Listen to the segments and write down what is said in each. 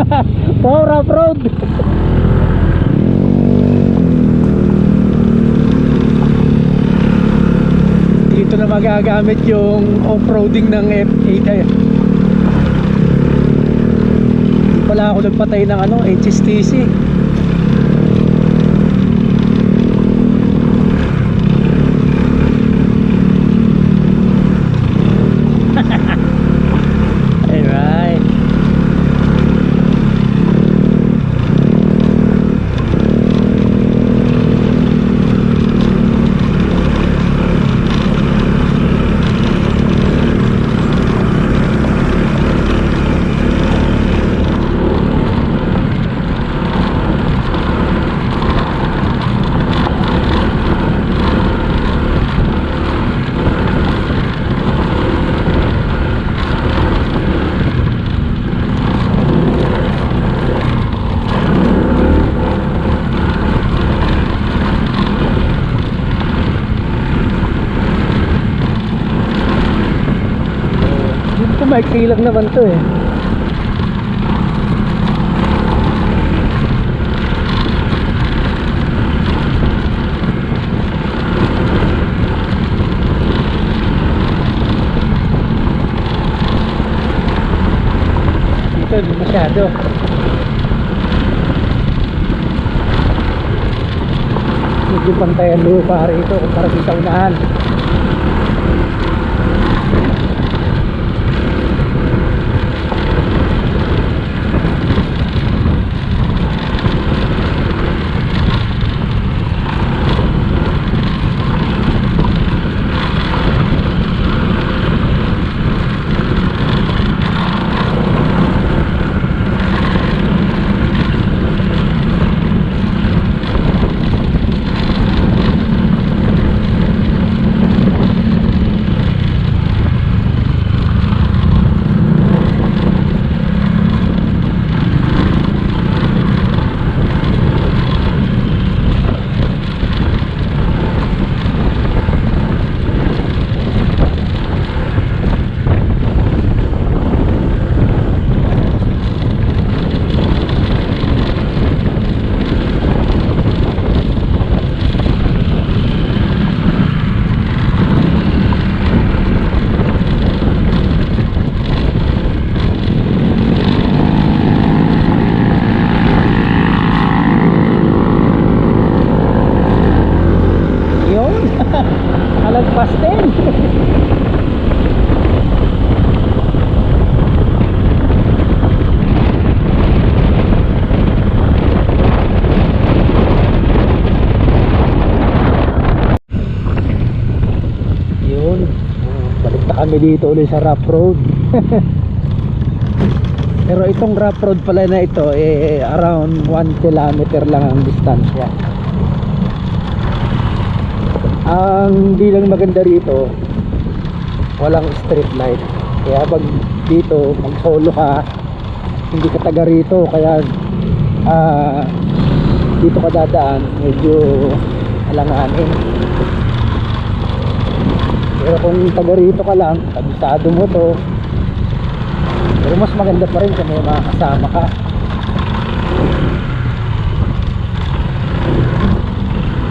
wow, rough road. Dito na magagamit yung off-roading ng F8 ay. Pala ako nagpatay ng ano, HSTC. 5K lang naman to eh. Dito hindi masyado. Medyo pantayan lupa rito para sa unahan kami dito ulit sa rough road. Pero itong rough road pala na ito eh around 1 kilometer lang ang distansya. Ang di lang maganda rito, walang street light. Kaya pag dito, mag solo ka, hindi ka taga rito, kaya ah, dito ka dadaan, medyo alanganin. Pero kung taga rito ka lang, kabisado mo to, pero mas maganda pa rin kung may mga kasama ka.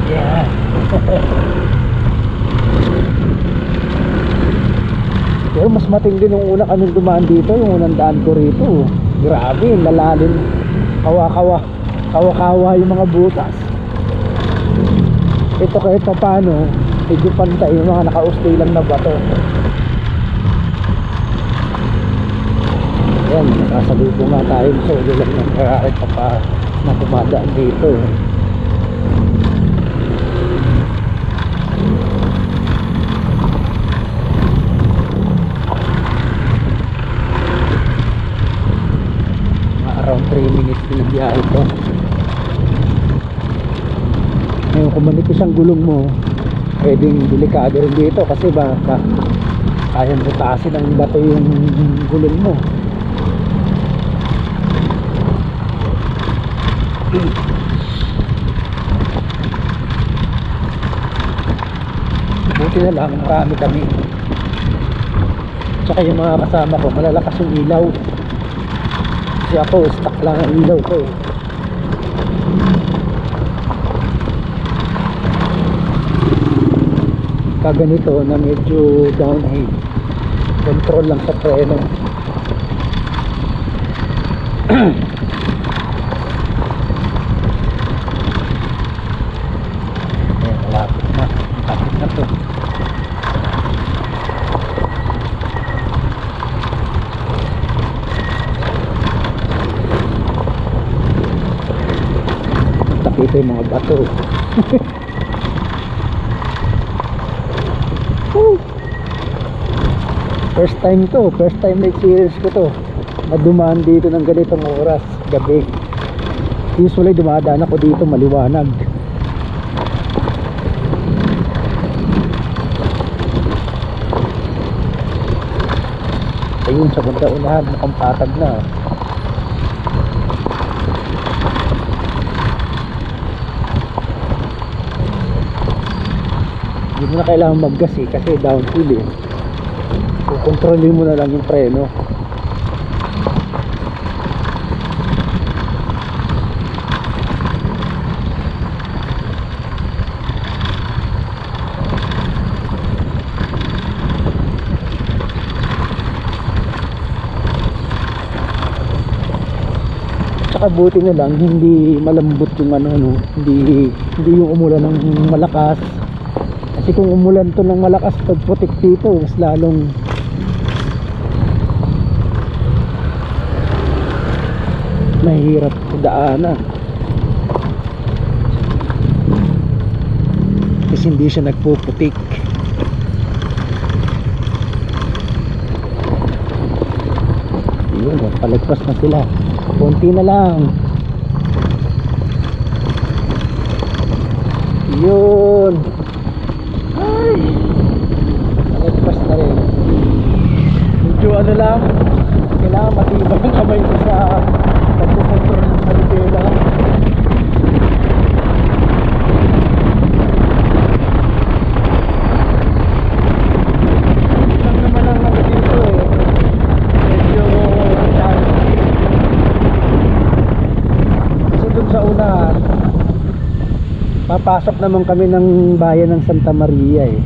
Yeah. Pero mas matindi nung una kami dumaan dito, yung unang daan ko rito. Grabe, lalalim. Kawa-kawa. Kawa-kawa yung mga butas. Ito kahit pa paano, medyo pantay yung mga nakaustay lang na bato. Ayan, nakasalubo nga tayo ulo lang ng kahit pa pa na dumadaan dito. Around 3 minutes din ang biyahe ko. Ngayon kung manipis ang gulong mo, pwedeng delikado rin dito kasi baka kayang butasin ng bato yung gulong mo. Buti na lang, marami kami. Tsaka yung mga kasama ko, malalakas yung ilaw. Kasi ako, stuck lang ang ilaw ko eh. Kaganito na medyo downhill. Control lang sa preno. Malapit na. Malapit na to. Yung mga bato. Woo! First time to, first time na experience ko to. Na dito ng ganitong oras, gabi. Usually dumadaan ako dito maliwanag. Ayun, sa banda unahan, mukhang patag na. Hindi na kailangan maggas eh, kasi downhill eh. Kukontrolin mo na lang yung preno. Tsaka buti na lang hindi malambot yung ano no, hindi hindi yung umulan ng malakas. Kasi kung umulan to ng malakas pag putik dito, mas lalong mahirap daanan. Kasi hindi siya nagpuputik. Yun, palagpas na sila. Konti na lang. Yun. Ay. Palagpas na rin. Medyo ano lang. Kailangan matibay ang kamay ko sa pagkukontrol ng manibela. papasok naman kami ng bayan ng Santa Maria eh.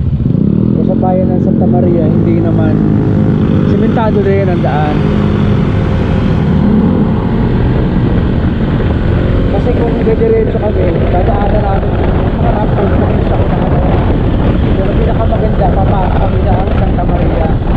So, sa bayan ng Santa Maria hindi naman sementado rin ang daan. Kasi kung dediretso kami dadaanan natin mga rapports na isa pero pinakamaganda papasok kami na ang Santa Maria.